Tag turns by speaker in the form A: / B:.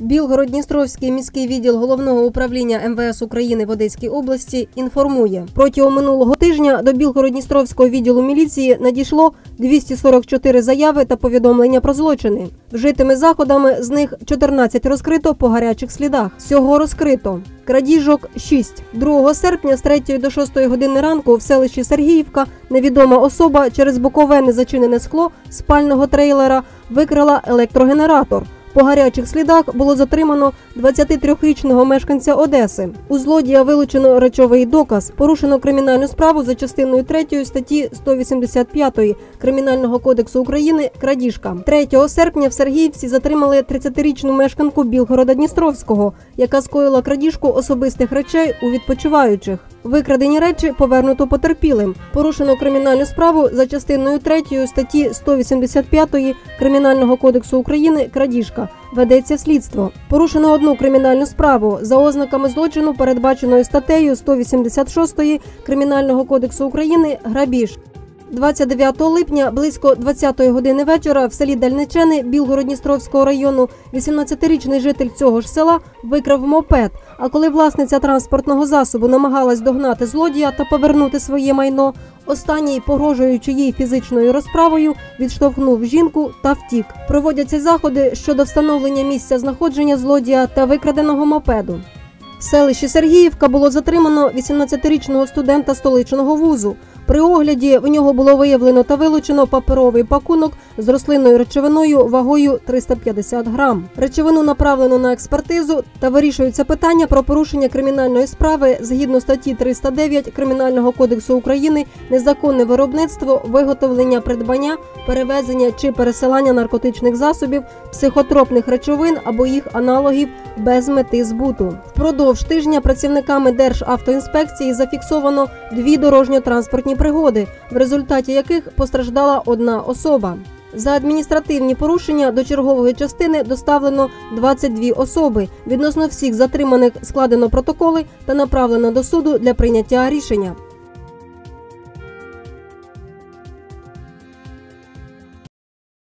A: Білгород-Дністровський міський відділ головного управління МВС України в Одеській області інформує протягом минулого тижня до Білгород-Дністровського відділу міліції надійшло 244 заяви та повідомлення про злочини. Вжитими заходами з них 14 розкрито по гарячих слідах. Всього розкрито. Крадіжок 6. 2 серпня з 3 до 6 години ранку в селищі Сергіївка невідома особа через бокове незачинене скло спального трейлера викрала електрогенератор. По гарячих слідах було затримано 23-річного мешканця Одеси. У злодія вилучено речовий доказ. Порушено кримінальну справу за частиною 3 статті 185 Кримінального кодексу України крадіжка. 3 серпня в Сергіївці затримали 30-річну мешканку Білгорода Дністровського, яка скоїла крадіжку особистих речей у відпочиваючих. Викрадені речі повернуто потерпілим. Порушено кримінальну справу за частиною 3 статті 185 Кримінального кодексу України крадіжка. Ведеться слідство. Порушено одну кримінальну справу за ознаками злочину, передбаченою статтею 186 Кримінального кодексу України грабіж. 29 липня близько 20-ї години вечора в селі Дальничани Білгород-Дністровського району 18-річний житель цього ж села викрав мопед. А коли власниця транспортного засобу намагалась догнати злодія та повернути своє майно, останній, погрожуючи їй фізичною розправою, відштовхнув жінку та втік. Проводяться заходи щодо встановлення місця знаходження злодія та викраденого мопеду. В селищі Сергіївка було затримано 18-річного студента столичного вузу. При огляді в нього було виявлено та вилучено паперовий пакунок з рослинною речовиною вагою 350 грам. Речовину направлено на експертизу та вирішується питання про порушення кримінальної справи згідно статті 309 Кримінального кодексу України незаконне виробництво, виготовлення, придбання, перевезення чи пересилання наркотичних засобів, психотропних речовин або їх аналогів без мети збуту. Впродовж тижня працівниками Державтоінспекції зафіксовано дві дорожньо-транспортні пригоди, в результаті яких постраждала одна особа. За адміністративні порушення до чергової частини доставлено 22 особи. Відносно всіх затриманих складено протоколи та направлено до суду для прийняття рішення.